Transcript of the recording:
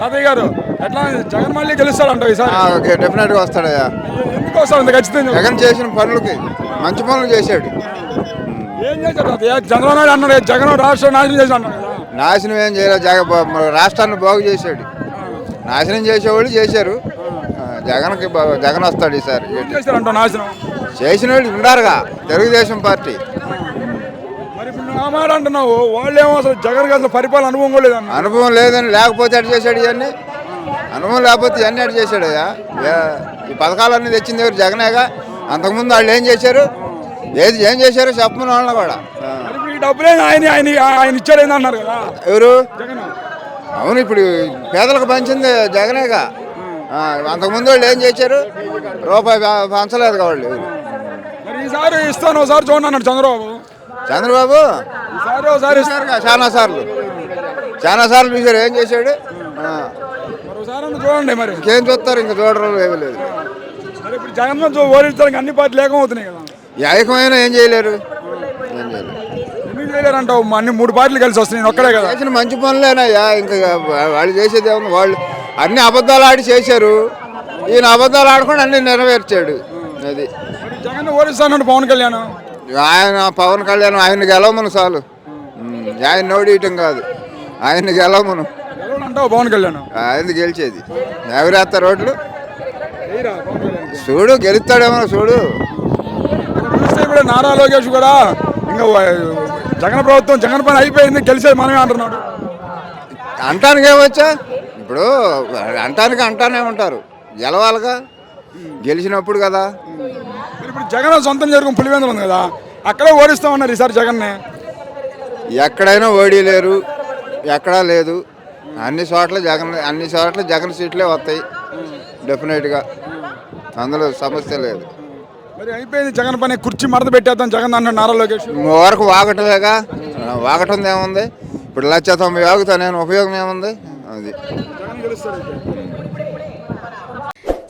తాతయ్య గారు ఎట్లా జగన్ మళ్ళీ గెలుస్తాడంట ఈసారి? ఓకే డెఫినెట్గా వస్తాడయ్యా ఎందుకు వస్తాడు ఖచ్చితంగా? జగన్ చేసిన పనులకి మంచి పనులు చేశాడు. ఏం చేశాడు తాతయ్య? చంద్రబాబు నాయుడు అన్నాడు జగన్ రాష్ట్రం నాశనం కదా. నాశనం ఏం చేయలేదు జగ రాష్ట్రాన్ని బాగు చేశాడు. నాశనం చేసేవాళ్ళు చేశారు. జగన్కి జగన్ వస్తాడు ఈసారి. చేశారంట నాశనం? చేసిన వాళ్ళు ఉండారుగా తెలుగుదేశం పార్టీ. ఆ మాట అంటున్నావు? వాళ్ళేమో అసలు జగన్ అసలు పరిపాలన అనుభవం కూడా లేదన్న అనుభవం లేదని లేకపోతే ఎటు చేశాడు ఇవన్నీ? అనుభవం లేకపోతే ఇవన్నీ ఎటు చేశాడయ్యా ఏ- ఈ పథకాలన్నీ తెచ్చింది ఎవరు? జగనేగా? అంతకుముందు వాళ్ళు ఏం చేశారు? ఏది ఏం చేశారో చెప్పమని వాళ్ళని కూడా. డబ్బులే ఆయన ఆయన ఆయన ఇచ్చాడు ఏందన్నారు కదా? ఎవరు? అవును ఇప్పుడు పేదలకు పంచింది జగనేగా. అంతకుముందు వాళ్ళు ఏం చేశారు? రూపాయి పంచలేదు వాళ్ళు. మరి ఈసారి ఇస్తాను ఒకసారి చూడండి అన్నాడు చంద్రబాబు. చంద్రబాబు? ఈసారి చాలా సార్లు. చాలా సార్లు చూశారు. ఏం చేశాడు? చూడండి మరి. ఇంకేం చూస్తారు? ఇంకా చూడరు ఏమీ లేదు. మరి ఇప్పుడు జగన్ అన్ని పార్టీలు ఏకమవుతున్నాయి కదా. ఈ ఐకమైన ఏం చేయలేరు? ఏం చేయలేరు. ఎందుకు మా అన్ని మూడు పార్టీలు కలిసి వస్తున్నాయి నేను ఒక్కడే కదా. చేసిన మంచి పనులేనయ్యా. ఇంకా వాళ్ళు చేసేది ఏమన్నా వాళ్ళు అన్ని అబద్ధాలు ఆడి చేశారు. ఈయన అబద్ధాలు ఆడుకొని అన్ని నెరవేర్చాడు. అది. జగన్ ఓడిస్తానంటే పవన్ కళ్యాణ్. ఆయన పవన్ కళ్యాణ్ ఆయన గెలవమను చాలు. ఆయన నోడియటం కాదు. ఆయన గెలవమను. అంటావు పవన్ కళ్యాణ్? ఆయన గెలిచేది. ఎవరేస్తారు రోడ్లు. చూడు గెలుస్తాడేమో చూడు. ఇప్పుడు నారా లోకేష్ కూడా ఇంకా జగన్ ప్రభుత్వం జగన్ పని అయిపోయింది గెలిచేది మనమే అంటున్నాడు. అంటానికి ఏమొచ్చా ఇప్పుడు అంటానికి అంటానే ఉంటారు. గెలవాలిగా? గెలిచినప్పుడు కదా. ఇప్పుడు జగన్ సొంతం జరుగుతున్న పులివెందులు ఉంది కదా అక్కడే ఓడిస్తామన్నారు ఈసారి జగన్ని. ఎక్కడైనా ఓడీలేరు ఎక్కడా లేదు. అన్ని చోట్ల జగన్ అన్ని చోట్ల జగన్ సీట్లే వస్తాయి. డెఫినెట్గా. అందులో సమస్య లేదు. మరి అయిపోయింది జగన్ పని కుర్చీ మడత పెట్టేద్దాం జగన్ అన్నాడు నారా లోకేష్. వరకు వాగటమేగా వాగటం ఏముంది? ఇప్పుడు లక్ష తొంభై వాగుతా నేను ఉపయోగం ఏముంది? అది. జగన్.